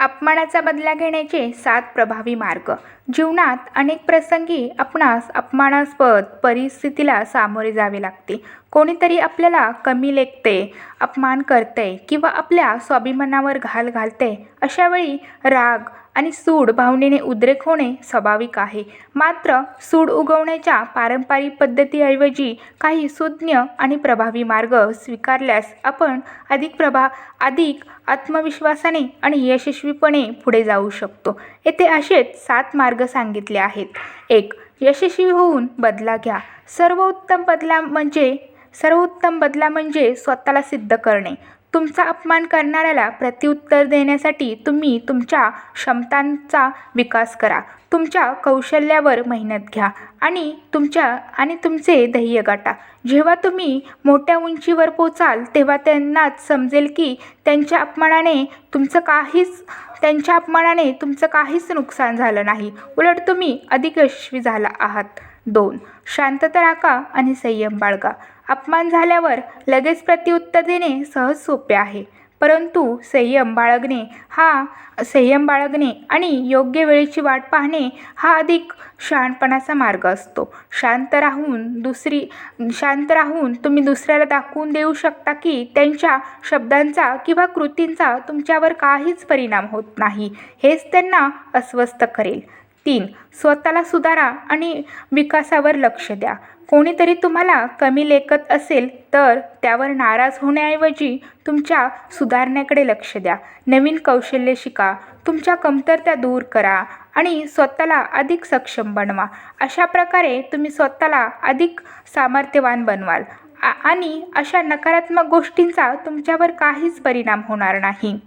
अपमानाचा बदला घेण्याचे सात प्रभावी मार्ग. जीवनात अनेक प्रसंगी आपणास अपमानास्पद परिस्थितीला सामोरे जावे लागते. कोणीतरी आपल्याला कमी लेखते अपमान करते किंवा आपल्या स्वाभिमानावर घाल घालते अशावेळी राग आणि सूड भावनेने उद्रेक होणे स्वाभाविक आहे. मात्र सूड उगवण्याच्या पारंपरिक पद्धतीऐवजी काही सुज्ञ आणि प्रभावी मार्ग स्वीकारल्यास आपण अधिक प्रभा अधिक आत्मविश्वासाने आणि यशस्वीपणे पुढे जाऊ शकतो. येथे असेच सात मार्ग सांगितले आहेत. एक यशस्वी होऊन बदला घ्या. सर्वोत्तम बदला म्हणजे सर्वोत्तम बदला म्हणजे स्वतःला सिद्ध करणे. तुमचा अपमान करणाऱ्याला प्रत्युत्तर देण्यासाठी तुम्ही तुमच्या क्षमतांचा विकास करा. तुमच्या कौशल्यावर मेहनत घ्या आणि तुमच्या आणि तुमचे ध्येय गाठा. जेव्हा तुम्ही मोठ्या उंचीवर पोचाल तेव्हा त्यांनाच समजेल की त्यांच्या अपमानाने तुमचं काहीच त्यांच्या अपमानाने तुमचं काहीच नुकसान झालं नाही. उलट तुम्ही अधिक यशस्वी झाला आहात. दोन. शांतता राखा आणि संयम बाळगा. अपमान झाल्यावर लगेच प्रत्युत्तर देणे सहज सोपे आहे. परंतु संयम बाळगणे हा संयम बाळगणे आणि योग्य वेळेची वाट पाहणे हा अधिक शहाणपणाचा मार्ग असतो. शांत राहून दुसरी शांत राहून तुम्ही दुसऱ्याला दाखवून देऊ शकता की त्यांच्या शब्दांचा किंवा कृतींचा तुमच्यावर काहीच परिणाम होत नाही. हेच त्यांना अस्वस्थ करेल. तीन स्वतःला सुधारा आणि विकासावर लक्ष द्या. कोणीतरी तुम्हाला कमी लेखत असेल तर त्यावर नाराज होण्याऐवजी तुमच्या सुधारण्याकडे लक्ष द्या. नवीन कौशल्य शिका तुमच्या कमतरता दूर करा आणि स्वतःला अधिक सक्षम बनवा. अशा प्रकारे तुम्ही स्वतःला अधिक सामर्थ्यवान बनवाल. आ आणि अशा नकारात्मक गोष्टींचा तुमच्यावर काहीच परिणाम होणार नाही.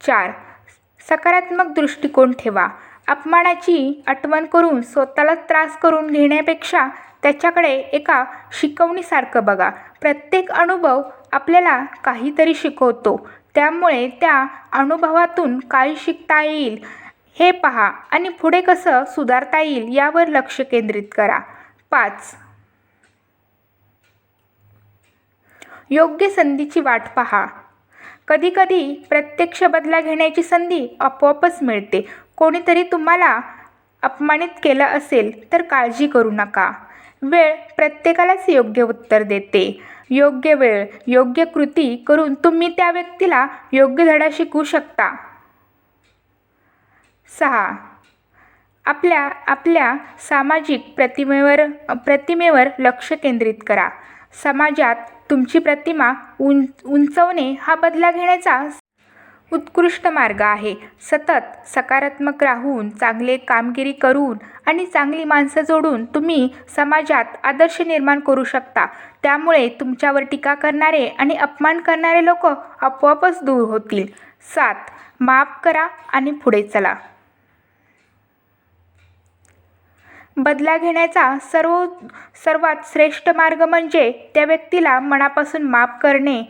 चार सकारात्मक दृष्टिकोन ठेवा. अपमानाची आठवण करून स्वतःला त्रास करून घेण्यापेक्षा त्याच्याकडे एका शिकवणीसारखं बघा. प्रत्येक अनुभव आपल्याला काहीतरी शिकवतो. त्यामुळे त्या अनुभवातून काय शिकता येईल हे पहा आणि पुढे कसं सुधारता येईल यावर लक्ष केंद्रित करा. पाच. योग्य संधीची वाट पहा. कधीकधी प्रत्यक्ष बदला घेण्याची संधी आपोआपच मिळते. कोणीतरी तुम्हाला अपमानित केलं असेल तर काळजी करू नका. वेळ प्रत्येकालाच योग्य उत्तर देते. योग्य वेळ योग्य कृती करून तुम्ही त्या व्यक्तीला योग्य धडा शिकवू शकता. सहा. आपल्या आपल्या सामाजिक प्रतिमेवर प्रतिमेवर लक्ष केंद्रित करा. समाजात तुमची प्रतिमा उं उंचवणे हा बदला घेण्याचा उत्कृष्ट मार्ग आहे. सतत सकारात्मक राहून चांगले कामगिरी करून आणि चांगली माणसं जोडून तुम्ही समाजात आदर्श निर्माण करू शकता. त्यामुळे तुमच्यावर टीका करणारे आणि अपमान करणारे लोक आपोआपच दूर होतील. सात माफ करा आणि पुढे चला. बदला घेण्याचा सर्व सर्वात श्रेष्ठ मार्ग म्हणजे त्या व्यक्तीला मनापासून माफ करणे.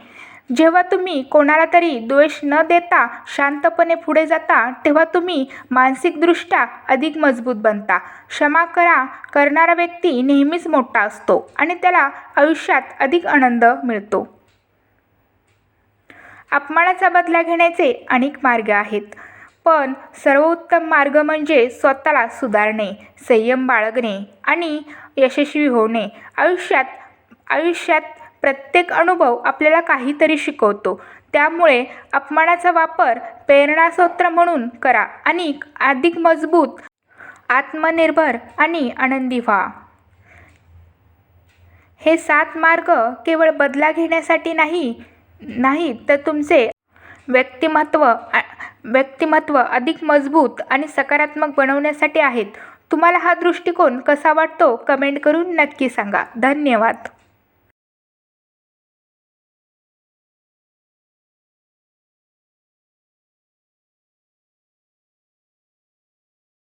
जेव्हा तुम्ही कोणाला तरी द्वेष न देता शांतपणे पुढे जाता तेव्हा तुम्ही मानसिकदृष्ट्या अधिक मजबूत बनता. क्षमा करा करणारा व्यक्ती नेहमीच मोठा असतो आणि त्याला आयुष्यात अधिक आनंद मिळतो. अपमानाचा बदला घेण्याचे अनेक मार्ग आहेत. पण सर्वोत्तम मार्ग म्हणजे स्वतःला सुधारणे संयम बाळगणे आणि यशस्वी होणे. आयुष्यात आयुष्यात प्रत्येक अनुभव आपल्याला काहीतरी शिकवतो. त्यामुळे अपमानाचा वापर प्रेरणास्रोत म्हणून करा आणि अधिक मजबूत आत्मनिर्भर आणि आनंदी व्हा. हे सात मार्ग केवळ बदला घेण्यासाठी नाही नाही तर तुमचे व्यक्तिमत्व व्यक्तिमत्व अधिक मजबूत आणि सकारात्मक बनवण्यासाठी आहेत. तुम्हाला हा दृष्टिकोन कसा वाटतो? कमेंट करून नक्की सांगा. धन्यवाद.